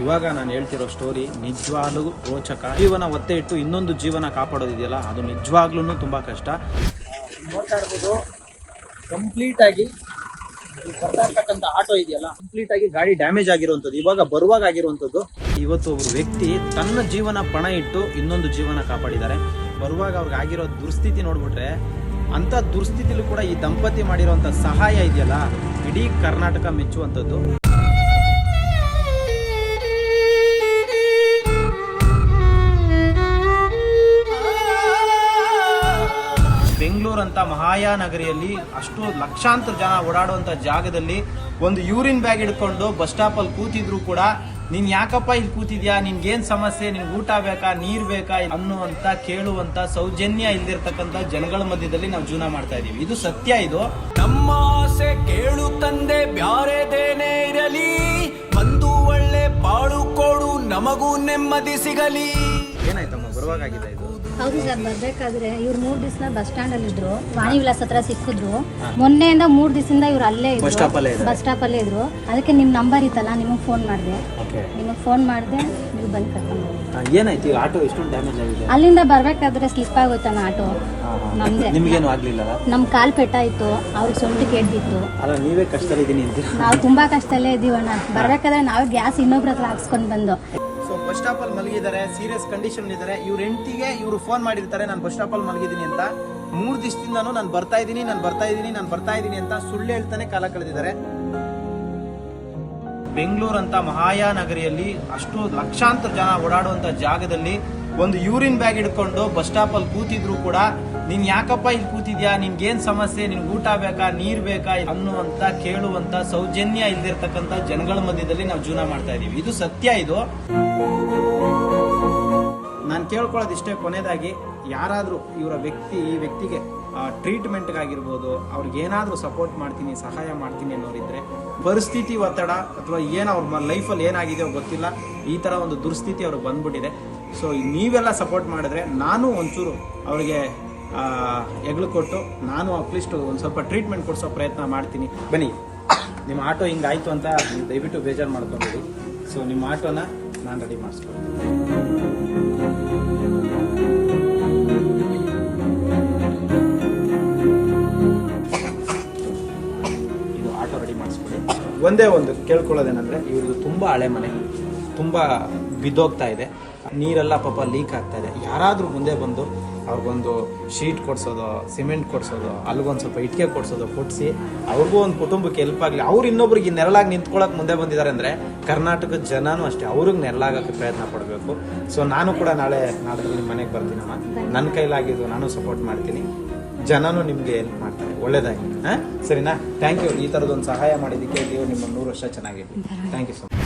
ಇವಾಗ ನಾನು ಹೇಳ್ತಿರೋ ಸ್ಟೋರಿ ನಿಜವಾಗ್ಲೂ ರೋಚಕ. ಜೀವನ ಒತ್ತೆ ಇಟ್ಟು ಇನ್ನೊಂದು ಜೀವನ ಕಾಪಾಡೋದಿದೆಯಲ್ಲ ಅದು ನಿಜವಾಗ್ಲೂ ತುಂಬ ಕಷ್ಟ. ನೋಡ್ತಾ ಇರ್ಬೋದು ಕಂಪ್ಲೀಟ್ ಆಗಿ ಈ ಬರ್ತಾ ಇರ್ತಕ್ಕಂಥ ಆಟೋ ಇದೆಯಲ್ಲ ಕಂಪ್ಲೀಟ್ ಆಗಿ ಗಾಡಿ ಡ್ಯಾಮೇಜ್ ಆಗಿರುವಂಥದ್ದು ಇವಾಗ ಬರುವಾಗ ಆಗಿರುವಂಥದ್ದು. ಇವತ್ತು ಒಬ್ಬರು ವ್ಯಕ್ತಿ ತನ್ನ ಜೀವನ ಪಣ ಇಟ್ಟು ಇನ್ನೊಂದು ಜೀವನ ಕಾಪಾಡಿದ್ದಾರೆ. ಬರುವಾಗ ಅವ್ರಿಗೆ ಆಗಿರೋ ದುರ್ಸ್ಥಿತಿ ನೋಡ್ಬಿಟ್ರೆ ಅಂಥ ದುರ್ಸ್ಥಿತಿಲೂ ಕೂಡ ಈ ದಂಪತಿ ಮಾಡಿರುವಂತ ಸಹಾಯ ಇದೆಯಲ್ಲ? ಇಡೀ ಕರ್ನಾಟಕ ಮೆಚ್ಚುವಂಥದ್ದು. ಬೆಂಗಳೂರಂತ ಮಹಾಯಾನಗರಿಯಲ್ಲಿ ಅಷ್ಟು ಲಕ್ಷಾಂತರ ಜನ ಓಡಾಡುವಂತ ಜಾಗದಲ್ಲಿ ಒಂದು ಯೂರಿನ್ ಬ್ಯಾಗ್ ಹಿಡ್ಕೊಂಡು ಬಸ್ ಸ್ಟಾಪ್ ಅಲ್ಲಿ ಕೂತಿದ್ರು ಕೂಡ ನೀನ್ ಯಾಕಪ್ಪ ಇಲ್ಲಿ ಕೂತಿದ್ಯಾ? ನಿನ್ಗೇನ್ ಸಮಸ್ಯೆ? ನಿನ್ ಊಟ ಬೇಕಾ? ನೀರ್ ಬೇಕಾ? ಅನ್ನುವಂತ ಕೇಳುವಂತ ಸೌಜನ್ಯ ಇಲ್ದಿರ್ತಕ್ಕಂಥ ಜನಗಳ ಮಧ್ಯದಲ್ಲಿ ನಾವು ಜೀವನ ಮಾಡ್ತಾ ಇದೀವಿ ಇದು ಸತ್ಯ ಇದು. ನಮ್ಮ ಆಸೆ ಕೇಳು ತಂದೆ ಬ್ಯಾರೆದೇನೇ ಇರಲಿ. ಬಂದು ಒಳ್ಳೆ ಬಾಳು ಕೊಡು ನಮಗೂ ನೆಮ್ಮದಿ ಸಿಗಲಿ. ಏನಾಯ್ತಮ್ಮ? ಬರುವಾಗಿದೆ ಇದು? ಹೌದು ಸರ್ ಬರಬೇಕಾದ್ರೆ ಇವ್ರು ಮೂರು ದಿವಸ ಬಸ್ ಸ್ಟ್ಯಾಂಡ್ ಅಲ್ಲಿ ಇದ್ರು. ವಾಣಿ ವಿಲಾಸ್ ಹತ್ರ ಸಿಕ್ಕಿದ್ರು. ಮೊನ್ನೆಯಿಂದ ಮೂರ್ ದಿವಸದಿಂದ ಇವ್ರು ಅಲ್ಲೇ ಇದ್ರು. ಬಸ್ ಸ್ಟಾಪ್ ಅಲ್ಲೇ ಇದ್ರು. ಅದಕ್ಕೆ ನಿಮ್ಮ ನಂಬರ್ ಇತ್ತಲ್ಲ ನಿಮಗೆ ಫೋನ್ ಮಾಡಿದೆ. ನಿಮಗೆ ಫೋನ್ ಮಾಡಿದೆ ನೀವು ಬಂದು ಕರ್ಕೊಂಡು. ಏನಾಯ್ತು? ಆಟೋ ಎಷ್ಟೊಂದು ಡ್ಯಾಮೇಜ್ ಆಗಿದೆ? ಅಲ್ಲಿಂದ ಬರ್ಬೇಕಾದ್ರೆ ಸ್ಲಿಪ್ ಆಗೋಯ್ತಾನ ಆಟೋ? ನಮ್ದೆ. ನಿಮ್ಗೇನು ಆಗ್ಲಿಲ್ಲ ನಮ್ ಕಾಲ್ ಪೆಟ್ಟಾಯ್ತು ಅವ್ರಿಗೆ ಸೊಂಟು ಸೊಂಟಿ ಅಲ್ಲ ನೀವೇ ನಾವು ತುಂಬಾ ಕಷ್ಟದಲ್ಲೇ ಇದೀವಣ್ಣ ಬರ್ಬೇಕಾದ್ರೆ ನಾವು ಗ್ಯಾಸ್ ಇನ್ನೊಬ್ರ ಹತ್ರ ಹಾಕ್ಸ್ಕೊಂಡ್ ಬಂದು. ಬಸ್ ಸ್ಟಾಪ್ ಅಲ್ಲಿ ಮಲಗಿದ್ದಾರೆ ಸೀರಿಯಸ್ ಕಂಡೀಷನ್ ಇದ್ದಾರೆ. ಇವ್ರ ಹೆಂಡತಿಗೆ ಇವರು ಫೋನ್ ಮಾಡಿರ್ತಾರೆ, ನಾನು ಬಸ್ ಸ್ಟಾಪ್ ಅಲ್ಲಿ ಮಲಗಿದ್ದೀನಿ ಅಂತ. ಮೂರು ದಿವಸದಿಂದನೂ ನಾನು ಬರ್ತಾ ಇದ್ದೀನಿ, ನಾನು ಬರ್ತಾ ಇದ್ದೀನಿ, ನಾನು ಬರ್ತಾ ಇದ್ದೀನಿ ಅಂತ ಸುಳ್ಳು ಹೇಳ್ತಾನೆ ಕಾಲ ಕಳೆದಿದ್ದಾರೆ. ಬೆಂಗಳೂರಂತ ಮಹಾಯಾನಗರಿಯಲ್ಲಿ ಅಷ್ಟು ಲಕ್ಷಾಂತರ ಜನ ಓಡಾಡುವಂತ ಜಾಗದಲ್ಲಿ ಒಂದು ಯೂರಿನ್ ಬ್ಯಾಗ್ ಹಿಡ್ಕೊಂಡು ಬಸ್ ಸ್ಟಾಪ್ ಅಲ್ಲಿ ಕೂತಿದ್ರು ಕೂಡ, ನೀನ್ ಯಾಕಪ್ಪ ಇಲ್ಲಿ ಕೂತಿದ್ಯಾ? ನಿನ್ಗೇನ್ ಸಮಸ್ಯೆ? ನಿನ್ಗೆ ಊಟ ಬೇಕಾ? ನೀರ್ ಬೇಕಾ? ಅನ್ನುವಂತ, ಕೇಳುವಂತ ಸೌಜನ್ಯ ಇಲ್ದಿರ್ತಕ್ಕಂಥ ಜನಗಳ ಮಧ್ಯದಲ್ಲಿ ನಾವು ಜೀವನ ಮಾಡ್ತಾ ಇದೀವಿ ಇದು ಸತ್ಯ ಇದು. ನಾನು ಕೇಳ್ಕೊಳ್ಳೋದು ಇಷ್ಟೇ ಕೊನೆಯದಾಗಿ ಯಾರಾದರೂ ಇವರ ವ್ಯಕ್ತಿ, ಈ ವ್ಯಕ್ತಿಗೆ ಟ್ರೀಟ್ಮೆಂಟ್ಗಾಗಿರ್ಬೋದು ಅವ್ರಿಗೆ ಏನಾದರೂ ಸಪೋರ್ಟ್ ಮಾಡ್ತೀನಿ, ಸಹಾಯ ಮಾಡ್ತೀನಿ ಅನ್ನೋರಿದ್ರೆ, ಪರಿಸ್ಥಿತಿ ಒತ್ತಡ ಅಥವಾ ಏನು ಅವ್ರ ಲೈಫಲ್ಲಿ ಏನಾಗಿದೆಯೋ ಗೊತ್ತಿಲ್ಲ. ಈ ಥರ ಒಂದು ದುರ್ಸ್ಥಿತಿ ಅವ್ರಿಗೆ ಬಂದ್ಬಿಟ್ಟಿದೆ. ಸೊ ನೀವೆಲ್ಲ ಸಪೋರ್ಟ್ ಮಾಡಿದ್ರೆ ನಾನು ಒಂಚೂರು ಅವರಿಗೆ ಎಗ್ಳು ಕೊಟ್ಟು ನಾನು ಅಟ್ಲೀಸ್ಟ್ ಒಂದು ಸ್ವಲ್ಪ ಟ್ರೀಟ್ಮೆಂಟ್ ಕೊಡಿಸೋ ಪ್ರಯತ್ನ ಮಾಡ್ತೀನಿ. ಬನ್ನಿ, ನಿಮ್ಮ ಆಟೋ ಹಿಂಗಾಯ್ತು ಅಂತ ದಯವಿಟ್ಟು ಬೇಜಾರು ಮಾಡ್ಕೊಬೇಡಿ. ಸೊ ನಿಮ್ಮ ಆಟೋನ ನಾನು ರೆಡಿ ಮಾಡಿಸ್ಕೊಡ್ತೀನಿ ಇದು ಆಟೋ ರೆಡಿ ಒಂದೇ ಒಂದು ಕೇಳ್ಕೊಳ್ಳೋದೇನೆಂದರೆ, ಇವ್ರದ್ದು ತುಂಬ ಹಳೆ ಮನೆ. ತುಂಬ ಬಿದ್ದೋಗ್ತಾ ಇದೆ. ನೀರೆಲ್ಲ ಪಾಪ ಲೀಕ್ ಆಗ್ತಾ ಇದೆ. ಯಾರಾದರೂ ಮುಂದೆ ಬಂದು ಅವ್ರಿಗೊಂದು ಶೀಟ್ ಕೊಡಿಸೋದು, ಸಿಮೆಂಟ್ ಕೊಡ್ಸೋದು ಅಲ್ಲಿಗೊಂದು ಸ್ವಲ್ಪ ಇಟ್ಟಿಗೆ ಕೊಡ್ಸೋದು ಕೊಡಿಸಿ ಅವ್ರಿಗೂ ಒಂದು ಕುಟುಂಬಕ್ಕೆ ಹೆಲ್ಪ್ ಆಗಲಿ. ಅವ್ರು ಇನ್ನೊಬ್ರಿಗೆ ನೆರಳಾಗಿ ನಿಂತ್ಕೊಳ್ಳೋಕೆ ಮುಂದೆ ಬಂದಿದ್ದಾರೆ ಅಂದರೆ ಕರ್ನಾಟಕದ ಜನನೂ ಅಷ್ಟೇ. ಅವ್ರಿಗೆ ನೆರಳಾಗೋಕ್ಕೆ ಪ್ರಯತ್ನ ಪಡಬೇಕು. ಸೊ ನಾನು ಕೂಡ ನಾಳೆ ನಾಡಿದ್ರೆ ನಿಮ್ಮ ಮನೆಗೆ ಬರ್ತೀನಮ್ಮ ನನ್ನ ಕೈಲಾಗಿದ್ದು ನಾನು ಸಪೋರ್ಟ್ ಮಾಡ್ತೀನಿ. ಜನನು ನಿಮಗೆ ಹೆಲ್ಪ್ ಮಾಡ್ತಾರೆ. ಒಳ್ಳೇದಾಗಿ ಹಾಂ? ಸರಿನಾ? ಥ್ಯಾಂಕ್ ಯು ಈ ಥರದೊಂದು ಸಹಾಯ ಮಾಡಿದ್ದಕ್ಕೆ ನೀವು ನಿಮ್ಮ ನೂರು ವರ್ಷ ಚೆನ್ನಾಗಿರ್ಲಿ. Thank you so much